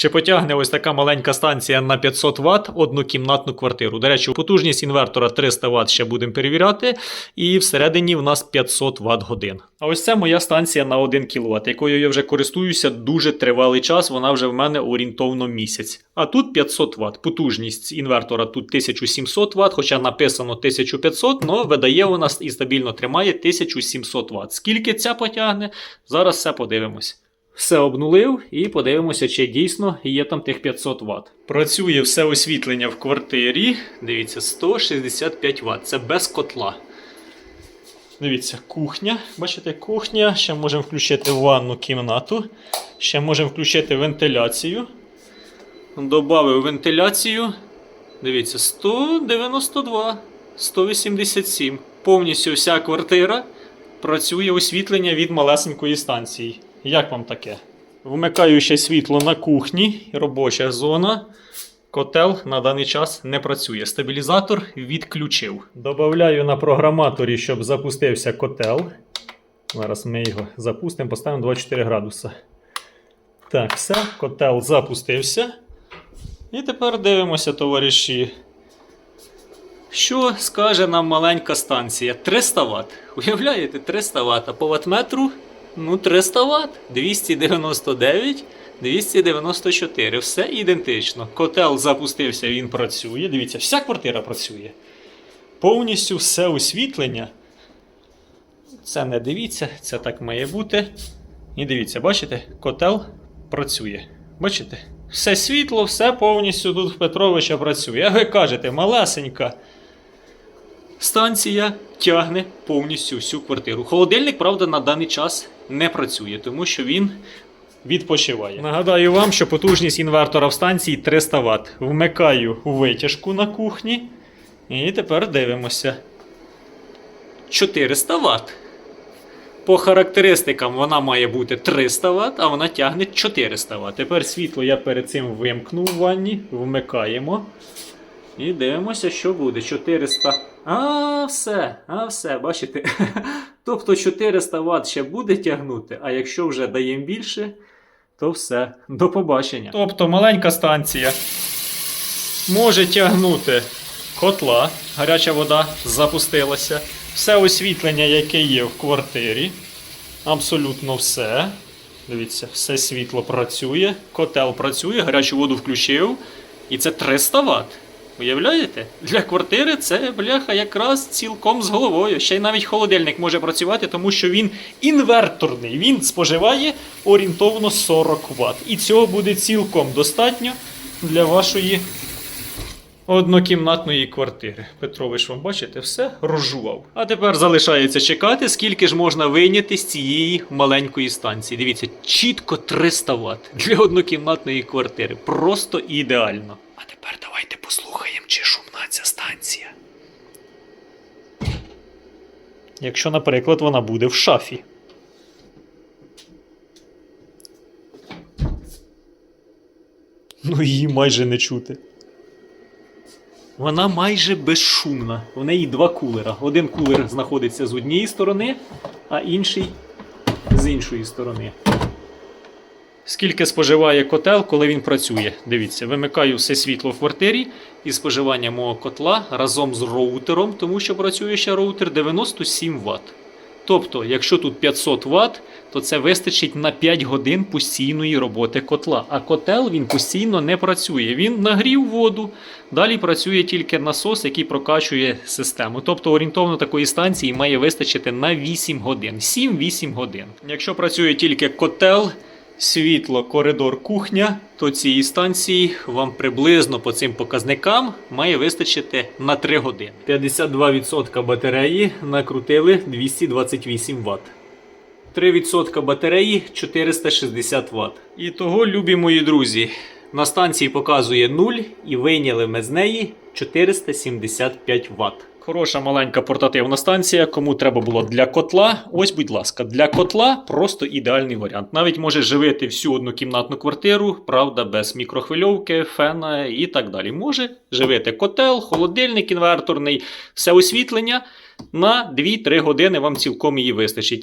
Чи потягне ось така маленька станція на 500 Вт однокімнатну квартиру? До речі, потужність інвертора 300 Вт ще будемо перевіряти, і всередині в нас 500 Вт годин. А ось це моя станція на 1 кВт, якою я вже користуюся дуже тривалий час. Вона вже в мене орієнтовно місяць. А тут 500 Вт. Потужність інвертора тут 1700 Вт, хоча написано 1500, але видає вона і стабільно тримає 1700 Вт. Скільки ця потягне? Зараз все подивимось. Все обнулив і подивимося, чи дійсно є там тих 500 Вт. Працює все освітлення в квартирі. Дивіться, 165 Вт. Це без котла. Дивіться, кухня. Бачите, кухня. Ще можемо включити ванну кімнату. Ще можемо включити вентиляцію. Добавив вентиляцію. Дивіться, 192, 187. Повністю вся квартира працює освітлення від малесенької станції. Як вам таке? Вмикаю ще світло на кухні, робоча зона. Котел на даний час не працює. Стабілізатор відключив. Добавляю на програматорі, щоб запустився котел. Зараз ми його запустимо, поставимо 24 градуса. Так, все, котел запустився. І тепер дивимося, товариші. Що скаже нам маленька станція? 300 Вт. Уявляєте, 300 Вт. По ватметру ну 300 Вт. 299, 294. Все ідентично. Котел запустився, він працює. Дивіться, вся квартира працює. Повністю все освітлення. Це не дивіться, це так має бути. І дивіться, бачите, котел працює. Бачите? Все світло, все повністю тут в Петровича працює. А ви кажете, малесенька. Станція тягне повністю всю квартиру. Холодильник, правда, на даний час не працює, тому що він відпочиває. Нагадаю вам, що потужність інвертора в станції 300 Вт. Вмикаю витяжку на кухні. І тепер дивимося. 400 Вт. По характеристикам вона має бути 300 Вт, а вона тягне 400 Вт. Тепер світло я перед цим вимкнув в ванні, вмикаємо. І дивимося, що буде. 400. А, все, а все, бачите? Тобто 400 Вт ще буде тягнути, а якщо вже даємо більше, то все. До побачення. Тобто маленька станція може тягнути котла, гаряча вода запустилася. Все освітлення, яке є в квартирі. Абсолютно все. Дивіться, все світло працює, котел працює, гарячу воду включив. І це 300 Вт. Уявляєте? Для квартири це бляха якраз цілком з головою. Ще й навіть холодильник може працювати, тому що він інверторний. Він споживає орієнтовно 40 Вт. І цього буде цілком достатньо для вашої однокімнатної квартири. Петрович, вам бачите, все розжував. А тепер залишається чекати, скільки ж можна вийняти з цієї маленької станції. Дивіться, чітко 300 Вт для однокімнатної квартири. Просто ідеально. А тепер давайте послухаємо, чи шумна ця станція. Якщо, наприклад, вона буде в шафі. Ну, її майже не чути. Вона майже безшумна. У неї два кулера. Один кулер знаходиться з однієї сторони, а інший з іншої сторони. Скільки споживає котел, коли він працює? Дивіться, вимикаю все світло в квартирі і споживання мого котла разом з роутером, тому що працює ще роутер 97 Вт. Тобто, якщо тут 500 Вт, то це вистачить на 5 годин постійної роботи котла. А котел він постійно не працює. Він нагрів воду, далі працює тільки насос, який прокачує систему. Тобто орієнтовно такої станції має вистачити на 8 годин. 7-8 годин. Якщо працює тільки котел, світло, коридор, кухня, то цієї станції вам приблизно по цим показникам має вистачити на 3 години. 52% батареї накрутили 228 Вт. 3% батареї 460 Вт. І того, любі мої друзі, на станції показує 0 і вийняли ми з неї 475 Вт. Хороша маленька портативна станція. Кому треба було для котла, ось, будь ласка, для котла просто ідеальний варіант. Навіть може живити всю однокімнатну квартиру, правда, без мікрохвильовки, фена і так далі. Може живити котел, холодильник інверторний, все освітлення. На 2-3 години вам цілком її вистачить.